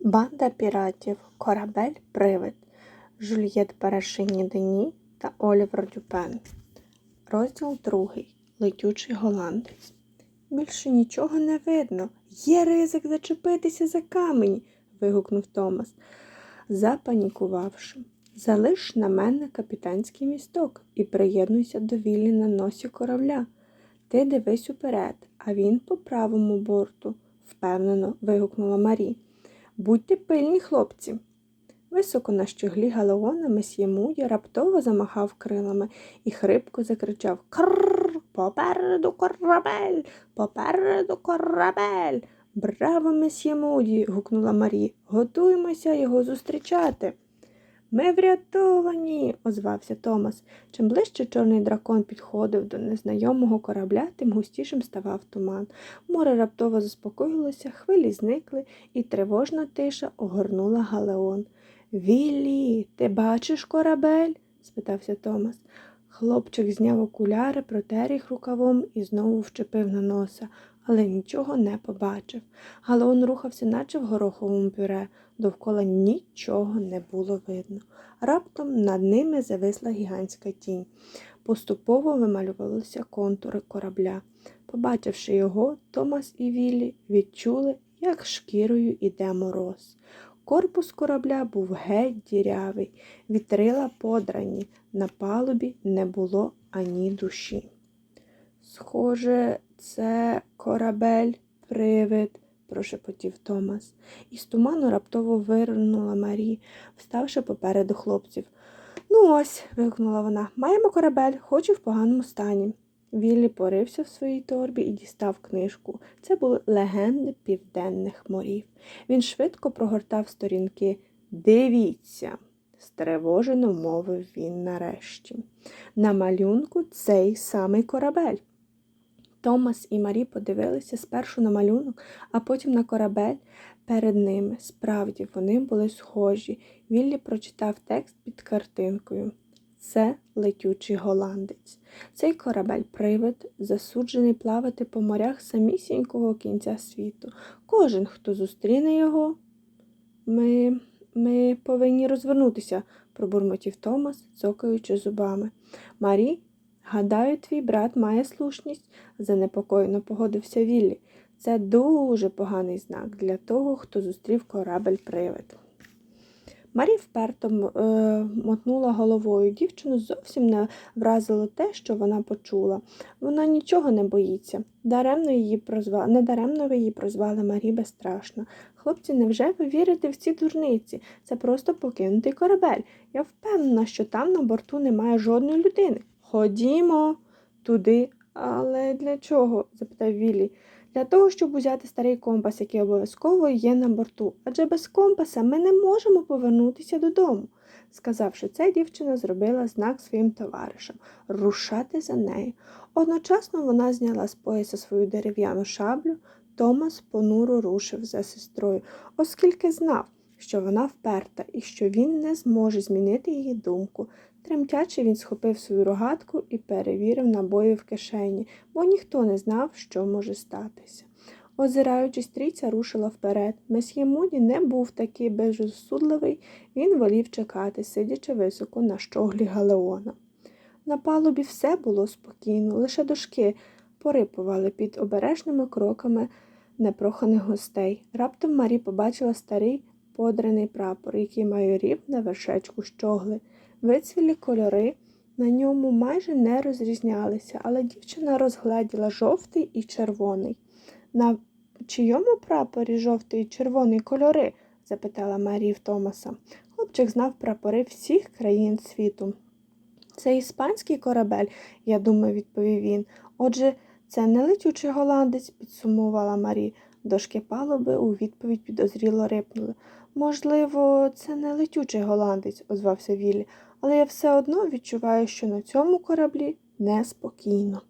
Банда піратів, корабель Привид, Жюльєт Парашині Дені та Олівер Дюпен. Розділ другий. Летючий голландець. Більше нічого не видно. Є ризик зачепитися за камені. вигукнув Томас, запанікувавши. Залиш на мене капітанський місток і приєднуйся до Віллі на носі корабля. Ти дивись уперед, а він по правому борту, впевнено вигукнула Марі. Будьте пильні, хлопці. Високо на щоглі галеона месьє Муді раптово замахав крилами і хрипко закричав Крррр, попереду корабель, попереду корабель. Браво, месьє Муді. гукнула Марі. Готуємося його зустрічати. Ми врятовані, озвався Томас. Чим ближче чорний дракон підходив до незнайомого корабля, тим густішим ставав туман. Море раптово заспокоїлося, хвилі зникли, і тривожна тиша огорнула галеон. Віллі, ти бачиш корабель? спитався Томас. Хлопчик зняв окуляри, протер їх рукавом і знову вчепив на носа, але нічого не побачив. Галеон рухався, наче в гороховому пюре, довкола нічого не було видно. Раптом над ними зависла гігантська тінь. Поступово вималювалися контури корабля. Побачивши його, Томас і Віллі відчули, як шкірою іде мороз. Корпус корабля був геть дірявий, вітрила подрані, на палубі не було ані душі. Схоже, це корабель привид, прошепотів Томас. Із туману раптово вирнула Марі, вставши попереду хлопців. Ну ось, вигукнула вона, маємо корабель, хоч і в поганому стані. Віллі порився в своїй торбі і дістав книжку. Це були легенди південних морів. Він швидко прогортав сторінки. Дивіться, стривожено мовив він нарешті. На малюнку цей самий корабель. Томас і Марі подивилися спершу на малюнок, а потім на корабель перед ними. Справді, вони були схожі. Віллі прочитав текст під картинкою. Це летючий голландець. Цей корабель привид, засуджений плавати по морях самісінького кінця світу. Кожен, хто зустріне його, ми ми повинні розвернутися, пробурмотів Томас, цокаючи зубами. Марі, гадаю, твій брат має слушність, занепокоєно погодився Віллі. Це дуже поганий знак для того, хто зустрів корабель привид. Марі вперто е, мотнула головою. Дівчину зовсім не вразило те, що вона почула. Вона нічого не боїться. Даремно її прозва... Недаремно її прозвали Марі безстрашна. Хлопці, невже ви вірите в ці дурниці? Це просто покинутий корабель. Я впевнена, що там на борту немає жодної людини. Ходімо туди. Але для чого? запитав Віллі. Для того, щоб узяти старий компас, який обов'язково є на борту, адже без компаса ми не можемо повернутися додому. Сказавши це, дівчина зробила знак своїм товаришам рушати за нею. Одночасно вона зняла з пояса свою дерев'яну шаблю, Томас понуро рушив за сестрою, оскільки знав, що вона вперта і що він не зможе змінити її думку. Тремтячи, він схопив свою рогатку і перевірив набої в кишені, бо ніхто не знав, що може статися. Озираючись, трійця рушила вперед. Месьє Муді не був такий безрозсудливий, він волів чекати, сидячи високо на щоглі Галеона. На палубі все було спокійно, лише дошки порипували під обережними кроками непроханих гостей. Раптом Марі побачила старий подраний прапор, який майорів на вершечку щогли. Вицвілі кольори на ньому майже не розрізнялися, але дівчина розгледіла жовтий і червоний. На чийому прапорі жовтий і червоний кольори? запитала Марі в Томаса. Хлопчик знав прапори всіх країн світу. Це іспанський корабель, я думаю, відповів він. Отже, це не летючий голландець, підсумувала Марі. Дошки палуби у відповідь підозріло рипнули. Можливо, це не летючий голландець, озвався Віллі, але я все одно відчуваю, що на цьому кораблі неспокійно.